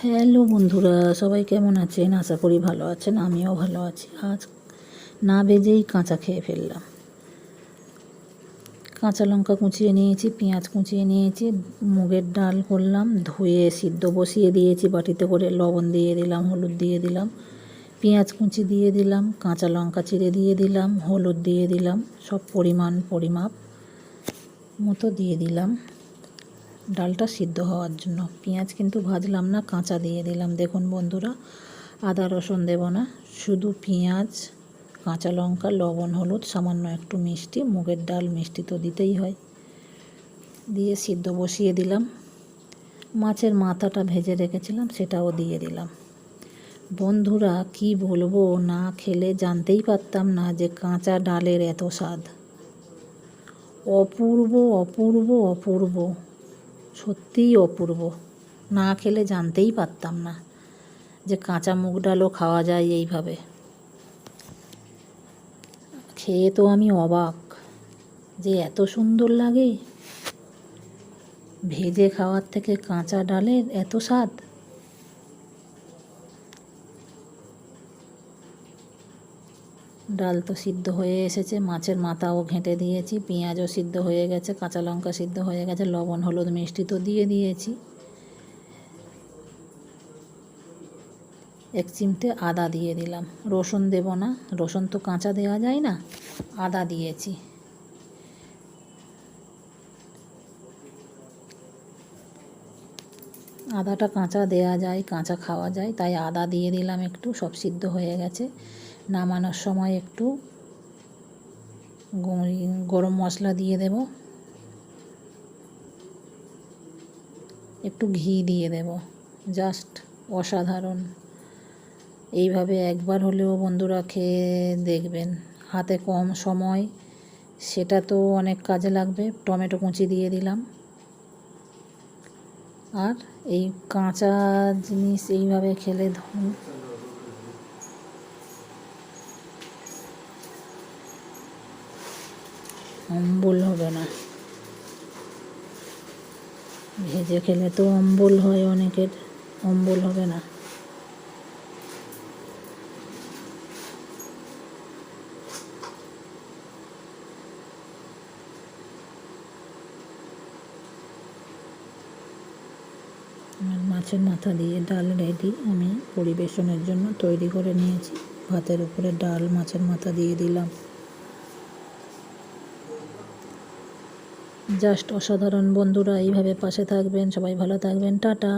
Hello বন্ধুরা, সবাই কেমন আছেন? আশা করি ভালো আছেন, আমিও ভালো আছি। আজ না ভেজেই কাঁচা খেয়ে ফেললাম। কাঁচা লঙ্কা কুচিয়ে নিয়েছি, পেঁয়াজ কুচিয়ে নিয়েছি, মুগের ডাল করলাম, ধুয়ে সিদ্ধ বসিয়ে দিয়েছি, বাটিতে করে লবণ দিয়ে দিলাম, হলুদ দিয়ে দিলাম, পেঁয়াজ কুচি দিয়ে দিলাম, কাঁচা লঙ্কা চিড়ে দিয়ে দিলাম, হলুদ দিয়ে দিলাম, সব পরিমাণ পরিমাপ মতো দিয়ে দিলাম। ডালটা সিদ্ধ হওয়ার জন্য। পেঁয়াজ কিন্তু ভাজলাম না, কাঁচা দিয়ে দিলাম। দেখুন বন্ধুরা, আদা রসুন দেব না, শুধু পেঁয়াজ, কাঁচা লঙ্কা, লবণ, হলুদ, সামান্য একটু মিষ্টি, মুগের ডাল মিষ্টি তো দিতেই হয়। দিয়ে সিদ্ধ বসিয়ে দিলাম। মাছের মাথাটা ভেজে রেখেছিলাম, সেটাও দিয়ে দিলাম। বন্ধুরা, কি বলব, না খেলে জানতেই পারতাম না যে কাঁচা ডালের এত স্বাদ। অপূর্ব অপূর্ব অপূর্ব। সত্যিই অপূর্ব। না খেলে জানতেই পারতাম না যে কাঁচা মুগ ডালও খাওয়া যায় এইভাবে। খেয়ে তো আমি অবাক যে এত সুন্দর লাগে। ভেজে খাওয়ার থেকে কাঁচা ডালের এত স্বাদ। ডাল তো সিদ্ধ হয়ে এসেছে, মাছের মাথাও ঘেঁটে দিয়েছি, পেঁয়াজও সিদ্ধ হয়ে গেছে, কাঁচা লঙ্কা সিদ্ধ হয়ে গেছে, লবণ, হলুদ, মিষ্টি তো দিয়ে দিয়েছি। এক চিমটে আদা দিয়ে দিলাম। রসুন দেব না, রসুন তো কাঁচা দেওয়া যায় না, আদা দিয়েছি। আদাটা কাঁচা দেয়া যায়, কাঁচা খাওয়া যায়, তাই আদা দিয়ে দিলাম একটু, সব সিদ্ধ হয়ে গেছে। নামানোর সময় একটু গরম মশলা দিয়ে দেব। একটু ঘি দিয়ে দেব। জাস্ট অসাধারণ। এইভাবে একবার হলেও বন্ধুরা খেয়ে দেখবেন। হাতে কম সময়, সেটা তো অনেক কাজে লাগবে। টমেটো কুচি দিয়ে দিলাম। আর এই কাঁচা জিনিস এইভাবে খেলে অম্বল হবে না। ভেজে খেলে তো অম্বল হয় অনেকের, অম্বল হবে না। মাছের মাথা দিয়ে ডাল রেডি, আমি পরিবেশনের জন্য তৈরি করে নিয়েছি। ভাতের উপরে ডাল মাছের মাথা দিয়ে দিলাম। জাস্ট অসাধারণ বন্ধুরা এইভাবে পাশে থাকবেন সবাই ভালো থাকবেন টাটা।